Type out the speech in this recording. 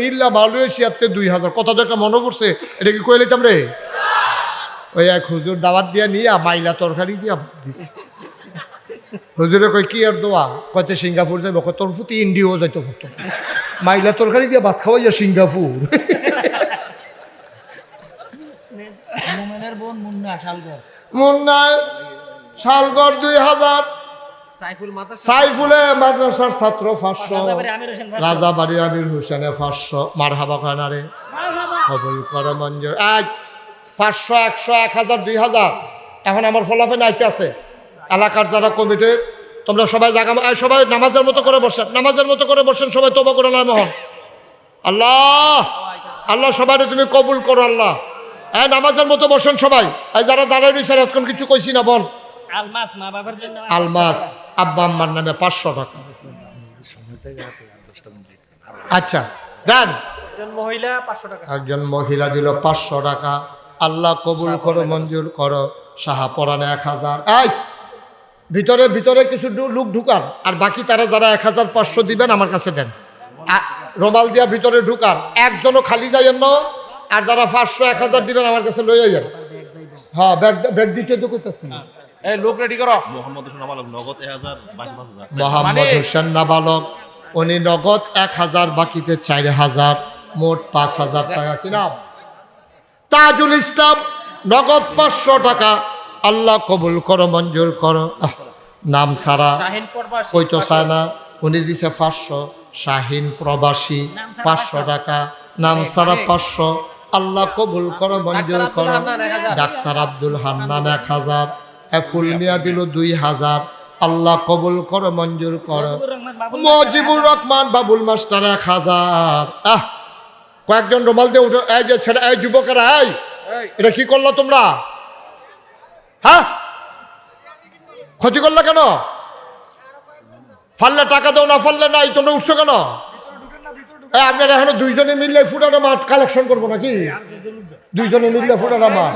নিল্লা মালয়েশিয়াতে দুই হাজার। কত টাকা মনে পড়ছে। এটা কি কয়ে নিতাম রে? ওই এক হুজুর দাওয়াত দিয়া নিয়ে মাইলা তরকারি দিয়া ভাত দিছে। হুজুরে কই কি আর দোয়া? কয়তে সিঙ্গাপুর যাইব। কত তোর ফুটি ইন্ডিয়াও যাইতো কত মাইলা তরকারি দিয়া ভাত খাওয়াই যা সিঙ্গাপুর মুন্না শালগর শালগড় দুই হাজার। সাইফুল সাইফুলে মাদ্রাসার ছাত্র পাঁচশো রাজাবাড়ি আমির হোসেন ভাষা। রাজাবাড়ির আমির হোসেনে পাঁচশো মার হাবা খানারে কবুল করে মঞ্জুর। আজ পাঁচশো একশো এক হাজার দুই হাজার। এখন আমার ফলাফল আইতে আছে। এলাকার যারা কমিটির তোমরা সবাই জাগা সবাই নামাজের মতো করে বসেন নামাজের মতো করে বসেন সবাই তোবা করে নয় মোহন আল্লাহ আল্লাহ সবাই তুমি কবুল করো আল্লাহ। হ্যাঁ নামাজের মতো বসেন সবাই। এই যারা দাঁড়ায় রয়েছে এখন কিছু কইছি না বল। আলমাস মা বাবার জন্য আলমাস। আব্বা আম্মার নামে পাঁচশো টাকা। আচ্ছা দেন। একজন মহিলা পাঁচশো টাকা। একজন মহিলা দিল পাঁচশো টাকা। আল্লাহ কবুল করো মঞ্জুর করো। সাহা পরানে এক হাজার। এই ভিতরে ভিতরে কিছু লোক ঢুকান। আর বাকি তারা যারা এক হাজার পাঁচশো দিবেন আমার কাছে দেন। রোমাল দিয়া ভিতরে ঢুকান। একজনও খালি যাইয়েন না। আর যারা পাঁচশো এক হাজার দিবেন আমার কাছে লইয়া যান। হ্যাঁ ব্যাগ ব্যাগ দিতে তো করতেছি এই লোক রেডি করো। মোহাম্মদ হোসেন আমালক নগদ এক হাজার বাকি পাঁচ হাজার। মোহাম্মদ হোসেন নাবালক উনি নগদ এক হাজার বাকিতে চার হাজার মোট পাঁচ হাজার টাকা। কিনা তাজুল ইসলাম নগদ পাঁচশো টাকা। আল্লাহ কবুল করো মঞ্জুর করো। নাম সারা শাহিন প্রবাসী কইতো চায় না। উনি দিছে পাঁচশো। শাহিন প্রবাসী পাঁচশো টাকা। নাম সারা পাঁচশো। আল্লাহ কবুল করো মঞ্জুর করো। ডাক্তার আব্দুল হান্নান এক হাজার। ফুল মিয়া দিল দুই হাজার। আল্লাহ কবুল কর মঞ্জুর কর। মুজিবুর রহমান বাবুল মাস্টার এক হাজার। আহ কয়েকজন রুমাল দিয়ে উঠে এই যে ছেলে এই যুবকেরা এই এটা কি করল তোমরা? হ্যাঁ? ক্ষতি করলে কেন? ফাললে টাকা দাও না ফাললে নাই তোমরা উঠছো কেন? আপনারা এখনও দুইজনে মিললে ফুটানো মাঠ কালেকশন করব নাকি? দুইজনে মিললে ফুটানো মাঠ।